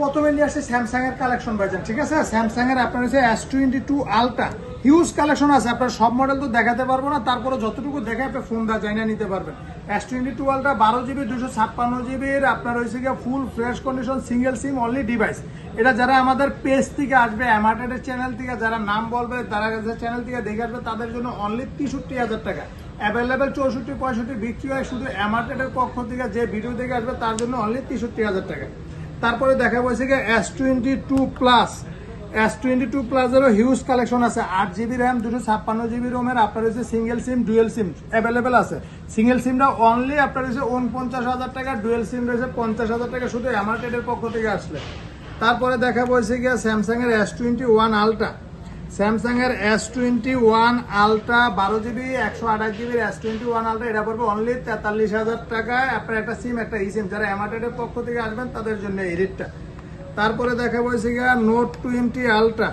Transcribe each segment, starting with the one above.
প্রথমে নিয়ে আসছে স্যামসাং এর কালেকশন ভাইজান ঠিক আছে? স্যামসাং এর আপনার হচ্ছে S twenty two ultra huge collection আছে, আপনার সব মডেল তো দেখাতে পারব না তারপরে যতটুকু দেখে আপনি ফোন দা চাইনা নিতে পারবেন। এস টোয়েন্টি টু আলট্রা বারো জিবি দুশো ছাপ্পান্ন জিবির আপনার হয়েছে গিয়ে full fresh condition single SIM only device এটা যারা আমাদের পেজ থেকে আসবে অ্যামার্টেডের চ্যানেল থেকে, যারা নাম বলবে, তারা চ্যানেল থেকে দেখে আসবে, তাদের জন্য অনলি তেষট্টি হাজার টাকা। অ্যাভেলেবেল চৌষট্টি, পঁয়ষট্টি বিক্রি হয় শুধু অ্যামার্টেডের পক্ষ থেকে, যে ভিডিও দেখে আসবে, তার জন্য অনলি তেষট্টি হাজার টাকা। তারপরে দেখা বলছে কি S twenty two plus S twenty two প্লাসেরও huge collection আছে। আট জিবি র্যাম দুশো ছাপ্পান্ন জিবি রোমের আপনার হচ্ছে single SIM dual SIM available আছে। সিঙ্গেল সিমটা অনলি আপনার হচ্ছে উনপঞ্চাশ হাজার টাকা ডুয়েল সিম রয়েছে পঞ্চাশ হাজার টাকা, শুধু অ্যামার্টেডের পক্ষ থেকে আসলে। তারপরে দেখা বলছে গিয়া স্যামসাংয়ের S twenty one ultra Samsung এর এস টোয়েন্টি ওয়ান আলট্রা বারো জিবি একশো আঠাশ জিবির এস টোয়েন্টি ওয়ান আলট্রা এটা পড়বে অনলি তেতাল্লিশ হাজার টাকায় আপনার একটা সিম একটা ই সিম যারা অ্যামার্টেডের পক্ষ থেকে আসবেন, তাদের জন্য এই রেটটা। তারপরে দেখা বলছি গিয়া নোট টোয়েন্টি আলট্রা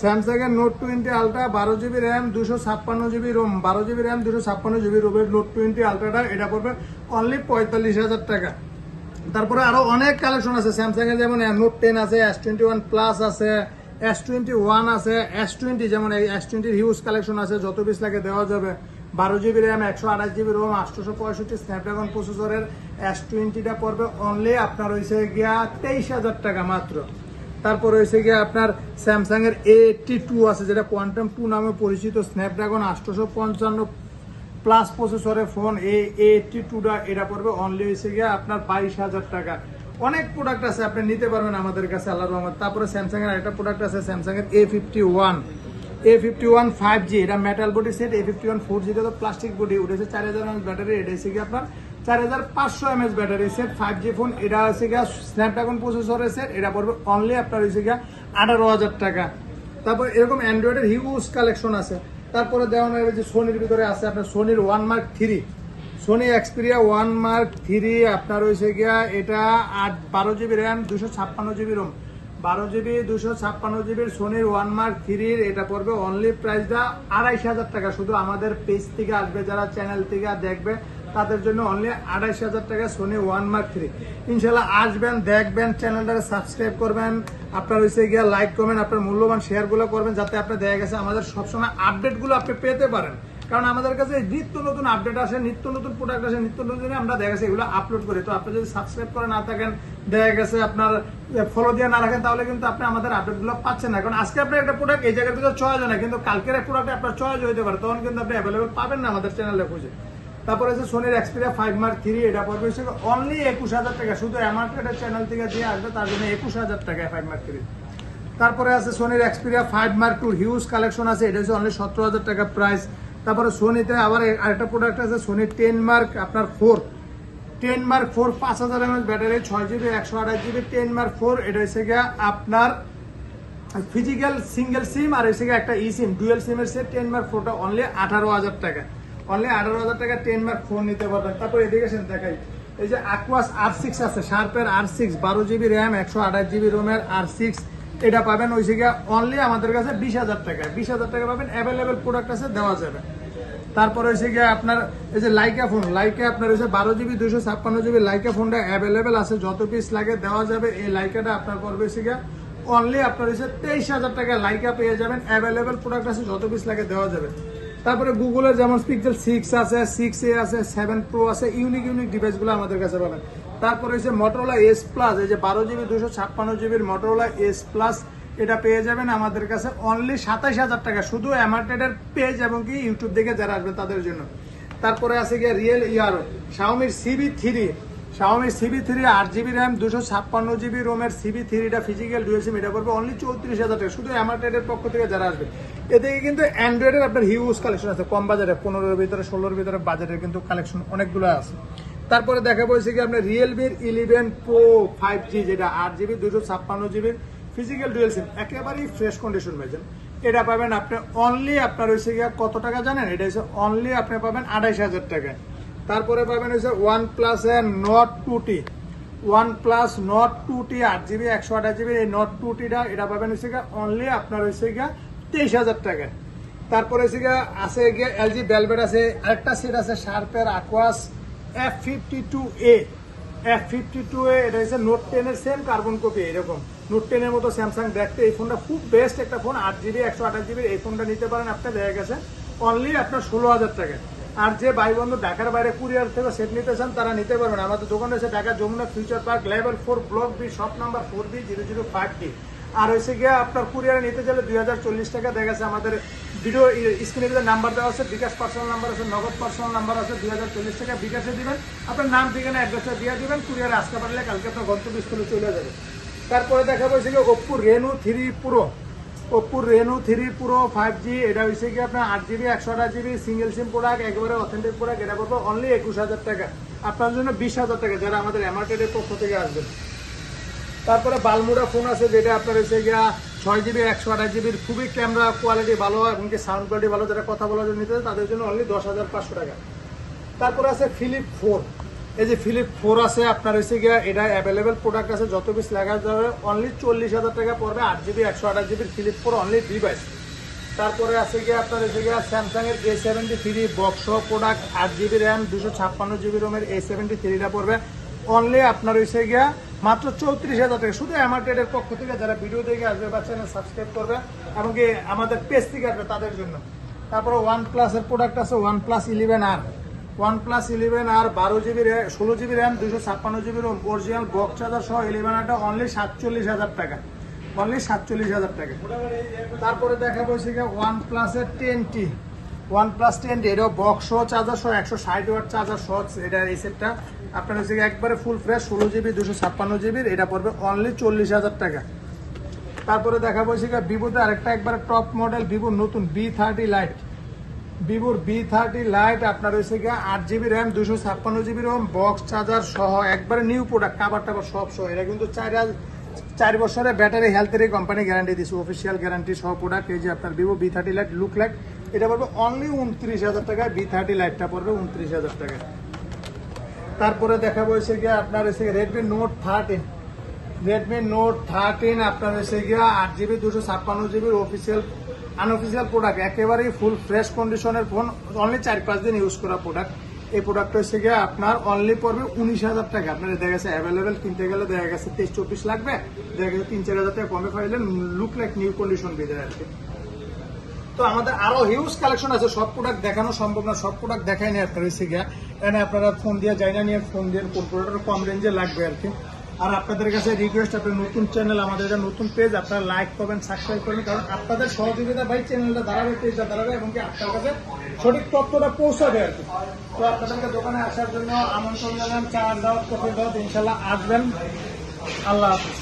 স্যামসাং এর নোট টোয়েন্টি আলট্রা বারো জিবি র্যাম দুশো ছাপ্পান্ন জিবি রোম বারো জিবি র্যাম দুশো ছাপ্পান্ন জিবি রোমের নোট টোয়েন্টি আলট্রাটা এটা পড়বে অনলি পঁয়তাল্লিশ হাজার টাকা। তারপরে আরও অনেক কালেকশন আছে। স্যামসাং এর যেমন নোট টেন আছে এস টোয়েন্টি ওয়ান প্লাস আছে এস টোয়েন্টি ওয়ান আছে এস টোয়েন্টি যেমন এই এস টোয়েন্টির হিউজ কালেকশন আছে, যত পিস লাগে দেওয়া যাবে। বারো জিবি র্যাম একশো আঠাশ জিবি রোম আটশোশো পঁয়ষট্টি স্ন্যাপড্রাগন প্রসেসরের এস টোয়েন্টিটা পড়বে অনলি আপনার হয়েছে গিয়া তেইশ হাজার টাকা মাত্র। তারপর হয়েছে গিয়ে আপনার স্যামসাং এর এইটটি টু আছে, যেটা কোয়ান্টাম টু নামে পরিচিত স্ন্যাপড্রাগন আটশোশো পঞ্চান্ন প্লাস প্রসেসরের ফোন এই এইটটি টুটা এটা পড়বে অনলি হয়েছে গিয়ে আপনার বাইশ হাজার টাকা। অনেক প্রোডাক্ট আছে, আপনি নিতে পারবেন আমাদের কাছে আল্লাহ রহমত। তারপরে স্যামসাং এর একটা প্রোডাক্ট আছে স্যামসাং এর A fifty one A fifty one five G এটা metal body set A fifty one four জিটা তো প্লাস্টিক বডি উঠেছে চার হাজার এমএস ব্যাটারি এটা এসে গিয়ে আপনার? চার হাজার পাঁচশো MS battery set five G phone এটা হচ্ছে গিয়া স্ন্যাপড্রাগন প্রসেসরের সেট এটা পড়বে অনলি আপনার হয়েছে গিয়া আঠারো হাজার টাকা। তারপর এরকম অ্যান্ড্রয়েডের হিউজ কালেকশন আছে। তারপরে দেওয়া যে সোনির ভিতরে আছে আপনার সোনির one mark three Sony Xperia one mark three আপনার হয়েছে গিয়া এটা আট, বারো জিবি র্যাম দুশো ছাপ্পান্ন জিবি রোম বারো জিবি দুশো ছাপ্পান্ন জিবির সোনির ওয়ান মার্ক থ্রির এটা পড়বে অনলি প্রাইসটা আড়াইশ হাজার টাকা। শুধু আমাদের পেজ থেকে আসবে, যারা চ্যানেল থেকে দেখবে, তাদের জন্য অনলি আড়াইশ হাজার টাকা সোনি ওয়ান মার্ক থ্রি ইনশাল্লাহ আসবেন, দেখবেন চ্যানেলটাকে সাবস্ক্রাইব করবেন। আপনার হয়েছে গিয়া লাইক করবেন আপনার মূল্যবান শেয়ারগুলো করবেন, যাতে আপনার দেখা গেছে আমাদের সবসময় আপডেটগুলো আপনি পেতে পারেন। কারণ আমাদের কাছে নিত্য নতুন আপডেট আসে, নিত্য নতুন প্রোডাক্ট আসে, নিত্য নতুন আমরা দেখা গেছে, এগুলো আপলোড করি। তো আপনি যদি সাবস্ক্রাইব করে না থাকেন, দেখা গেছে আপনার ফলো দিয়ে না রাখেন, তাহলে কিন্তু আপনি আমাদের আপডেটগুলো পাচ্ছেন না। কারণ আজকে আপনার একটা প্রোডাক্ট এই জায়গা থেকে চয়েস হয় না, কিন্তু কালকের এক প্রোডাক্ট আপনার চয়েস হতে পারে, তখন কিন্তু আপনি অ্যাভেলেবেল পাবেন না আমাদের চ্যানেলে খুঁজে তারপরে হচ্ছে সোনির এক্সপিরিয়া ফাইভ মার্ক থ্রি এটা পড়বে হচ্ছে অনলি একুশ হাজার টাকা। শুধু অ্যামার্কেটের চ্যানেল থেকে দিয়ে আসবে, তার জন্য একুশ হাজার টাকা ফাইভ মার্ক থ্রি তারপরে আছে সোনির Xperia five mark two huge collection আছে, এটা হচ্ছে অনলি সতেরো হাজার টাকা প্রাইস তারপরে সোনিতে আবার আরেকটা প্রোডাক্ট আছে, সোনি টেন মার্ক আপনার ফোর টেন মার্ক ফোর পাঁচ হাজার এমএস ব্যাটারি, ছয় জিবি একশো আঠাশ জিবি টেন মার্ক ফোর এটা হচ্ছে গিয়া আপনার ফিজিক্যাল সিঙ্গেল সিম আর হচ্ছে গিয়ে একটা ই সিম ডুয়েল সিমের সেট টেন মার্ক ফোরটা অনলি আঠারো হাজার টাকা। অনলি আঠারো হাজার টাকা টেন মার্ক ফোর নিতে পারবেন। তারপর এদিকে দেখাই। এই যে অ্যাকোয়াস আর সিক্স আছে শার্পের আর সিক্স বারো জিবি র্যাম একশো আঠাশ জিবি রোমের আর সিক্স এটা পাবেন ওই জায়গা অনলি আমাদের কাছে বিশ হাজার টাকা। বিশ হাজার টাকা পাবেন অ্যাভেলেবেল প্রোডাক্ট আছে, দেওয়া যাবে। তারপরে হচ্ছে গিয়ে আপনার এই যে লাইকা ফোন লাইকা আপনার হচ্ছে বারো জিবি দুশো ছাপ্পান্ন জিবি লাইকা ফোনটা অ্যাভেলেবেল আছে, যত পিস লাগে দেওয়া যাবে। এই লাইকাটা আপনার পড়বে হচ্ছে অনলি আপনার হচ্ছে তেইশ হাজার টাকা। লাইকা পেয়ে যাবেন অ্যাভেলেবেল প্রোডাক্ট আছে, যত পিস লাগে দেওয়া যাবে। তারপরে গুগলের যেমন পিক্সেল সিক্স আছে সিক্স এ আছে সেভেন প্রো আছে ইউনিক ইউনিক ডিভাইসগুলো আমাদের কাছে পাবেন। তারপরে হচ্ছে মোটরোলা এস প্লাস এই যে বারো জিবি, দুশো ছাপ্পান্ন জিবির মোটরোলা এস প্লাস এটা পেয়ে যাবেন আমাদের কাছে অনলি সাতাইশ হাজার টাকা, শুধু অ্যামার্টেডের পেজ এবং কি ইউটিউব দেখে যারা আসবে তাদের জন্য। তারপরে আছে গিয়ে রিয়েল ইয়ার শাওমির সিবি থ্রি শাওমির সিবি থ্রি আট জিবি র্যাম দুশো ছাপ্পান্ন জিবি রোমের সিবি থ্রিটা ফিজিক্যাল ডুয়েল সিম এটা করবে অনলি চৌত্রিশ হাজার টাকা, শুধু অ্যামার্টেডের পক্ষ থেকে যারা আসবে। এদিকে কিন্তু অ্যান্ড্রয়েডের আপনার হিউজ কালেকশন আছে, কম বাজারে পনেরোর ভিতরে, ষোলোর ভিতরে বাজারের কিন্তু কালেকশন অনেকগুলো আছে। তারপরে দেখা বলছে কি আপনার রিয়েলমির ইলেভেন প্রো ফাইভ জি যেটা আট জিবি দুশো ছাপ্পান্ন জিবির ফিজিক্যাল ডুয়েল সিম একেবারেই ফ্রেশ কন্ডিশন পাইছেন এটা পাবেন আপনি অনলি আপনার হয়েছে গিয়া কত টাকা জানেন? এটা হচ্ছে অনলি আপনি পাবেন আঠাইশ হাজার টাকা। তারপরে পাবেন হচ্ছে ওয়ান প্লাস এর Nord two T OnePlus Nord two T আট জিবি একশো আঠাশ জিবি এই নট টু টিটা এটা পাবেন হচ্ছে গিয়া অনলি আপনার হচ্ছে গিয়া তেইশ হাজার টাকা। তারপরে হচ্ছে গিয়া আছে গিয়ে এলজি বেলভেট আছে, আরেকটা সেট আছে শার্পের Aquos F fifty two A F fifty two A এটা হচ্ছে নোট টেনের সেম কার্বন কপি এরকম। নোট টেনের মতো স্যামসাং দেখতে এই ফোনটা খুব বেস্ট একটা ফোন আট জিবি একশো আঠাশ জিবি এই ফোনটা নিতে পারেন আপনি, দেখা গেছে। অনলি আপনার ষোলো হাজার টাকা। আর যে ভাই বন্ধু ঢাকার বাইরে কুরিয়ার থেকে সেট নিতে চান, তারা নিতে পারবেন। আমাদের দোকান রয়েছে Dhaka Jamuna Future Park level four block B shop number four B zero zero five D আর হয়েছে গিয়ে আপনার কুরিয়ারে নিতে গেলে দুই হাজার চল্লিশ টাকা, দেখা গেছে আমাদের ভিডিও স্ক্রিনে যে নাম্বার দেওয়া আছে, বিকাশ পার্সোনাল নাম্বার আছে, নগদ পার্সোনাল নাম্বার আছে, দুই হাজার চল্লিশ টাকা বিকাশে দিবেন। আপনার নাম, ঠিকানা অ্যাড্রেসটা দিয়ে দিবেন কুরিয়ারে আসতে পারলে কালকে আপনার গন্তব্যস্থলে চলে যাবে। তারপরে দেখা হয়েছে গিয়ে Oppo Reno three pro ওপ্পোর Reno three pro five G এটা হয়েছে কি আপনার আট জিবি একশো আঠাশ জিবি সিঙ্গেল সিম প্রোডাক্ট একেবারে অথেন্টিক প্রোডাক্ট এটা পড়বে অনলি একুশ হাজার টাকা। আপনার জন্য বিশ হাজার টাকা যারা আমাদের এমার্টেডের পক্ষ থেকে আসবেন। তারপরে বালমুড়া ফোন আছে, যেটা আপনার হচ্ছে গিয়া ছয় জিবি একশো আঠাশ জিবির খুবই ক্যামেরা কোয়ালিটি ভালো হয় এবং কি সাউন্ড কোয়ালিটি ভালো যারা কথা বলার জন্য নিতে তাদের জন্য অনলি দশ হাজার পাঁচশো টাকা। তারপরে আছে ফিলিপ ফোর এই যে ফিলিপ ফোর আছে, আপনার হচ্ছে গিয়া, এটা অ্যাভেলেবেল প্রোডাক্ট আছে, যত পিস লাগা যাবে অনলি চল্লিশ হাজার টাকা পড়বে, আট জিবি একশো আঠাশ জিবির ফিলিপ ফোর অনলি ডিভাইস তারপরে আছে গিয়ে, আপনার হচ্ছে গিয়া স্যামসাং এর A seventy three box product আট জিবি র্যাম দুশো ছাপ্পান্ন জিবি রোমের এ সেভেন্টি থ্রিটা পড়বে। অনলি আপনার হচ্ছে গিয়া মাত্র চৌত্রিশ হাজার টাকা। শুধু অ্যামার্টেডের পক্ষ থেকে যারা ভিডিও দেখে আসবে বা চ্যানেল সাবস্ক্রাইব করবে এমনকি আমাদের পেজ থেকে আসবে তাদের জন্য। তারপরে ওয়ান প্লাসের প্রোডাক্ট আছে ওয়ান প্লাস ইলেভেন আর ওয়ান প্লাস ইলেভেন আর বারো জিবি ষোলো জিবি র্যাম দুশো ছাপ্পান্ন GB ROM original box charger সহ ইলেভেন আরটা অনলি সাতচল্লিশ হাজার টাকা। অনলি সাতচল্লিশ হাজার টাকা। তারপরে দেখা গিয়ে ওয়ান প্লাসের ten T one plus ten এটাও বক্স সহ চার্জার সহ একশো ষাট ওয়াট চার্জার সহ এটা এই সেটটা আপনার হচ্ছে একবারে ফুল ফ্রেশ ষোলো জিবি দুশো ছাপ্পান্ন জিবির এটা পড়বে অনলি চল্লিশ হাজার টাকা। তারপরে দেখা বলছে ভিভোতে আরেকটা একবারে টপ মডেল ভিভো নতুন বি থার্টি লাইট ভিভোর বি থার্টি লাইট আপনার হয়েছে গিয়ে আট জিবি র্যাম দুশো ছাপ্পান্ন জিবি রোম বক্স চার্জার সহ একবারে নিউ প্রোডাক্ট কাবার টাবার সব সহ। এটা কিন্তু চার চার বছরের ব্যাটারি হেলথের কোম্পানি গ্যারান্টি দিচ্ছে অফিসিয়াল গ্যারান্টি সহ প্রোডাক্ট এই যে আপনার Vivo V thirty lite look light এটা পড়বে অনলি উনত্রিশ হাজার টাকায় বি থার্টি লাইটটা পড়বে উনত্রিশ হাজার টাকায়। তারপরে দেখা বলছে গিয়ে আপনার এসে Redmi Note thirteen Redmi Note thirteen আপনার এসে গিয়ে আট জিবি দুশো ছাপ্পান্ন জিবির অফিসিয়াল আনঅফিসিয়াল প্রোডাক্ট একেবারেই ফুল ফ্রেশ কন্ডিশনের ফোন অনলি চার পাঁচ দিন ইউজ করা প্রোডাক্ট এই প্রোডাক্টটা হচ্ছে গিয়ে আপনার অনলি পড়বে উনিশ হাজার টাকা আপনার দেখা গেছে অ্যাভেলেবেল কিনতে গেলে দেখা গেছে তেইশ চব্বিশ লাগবে, দেখা গেছে তিন চার হাজার টাকা কমে পাইলে লুক লাইক নিউ কন্ডিশন বেঁধে আর তো আমাদের আরও হিউজ কালেকশন আছে। সব প্রোডাক্ট দেখানো সম্ভব না, সব প্রোডাক্ট দেখাই নিয়ে আপনার হচ্ছে গিয়া এখানে আপনারা ফোন দিয়ে, যাই না নিয়ে ফোন দিয়ে কোন প্রোডাক্ট কম রেঞ্জে লাগবে আর কি। আর আপনাদের কাছে রিকোয়েস্ট আপনার নতুন চ্যানেল আমাদের এটা নতুন পেজ আপনারা লাইক করবেন সাবস্ক্রাইব করবেন কারণ আপনাদের সহযোগিতা ভাই চ্যানেলটা দাঁড়াবে পেজটা দাঁড়াবে, এবং কি আপনার কাছে সঠিক তথ্যটা পৌঁছাবে আর কি। তো আপনাদেরকে দোকানে আসার জন্য আমন্ত্রণ জানান চা, দাওয়াত, কফি, দাওয়াত ইনশাল্লাহ আসবেন। আল্লাহ হাফিজ।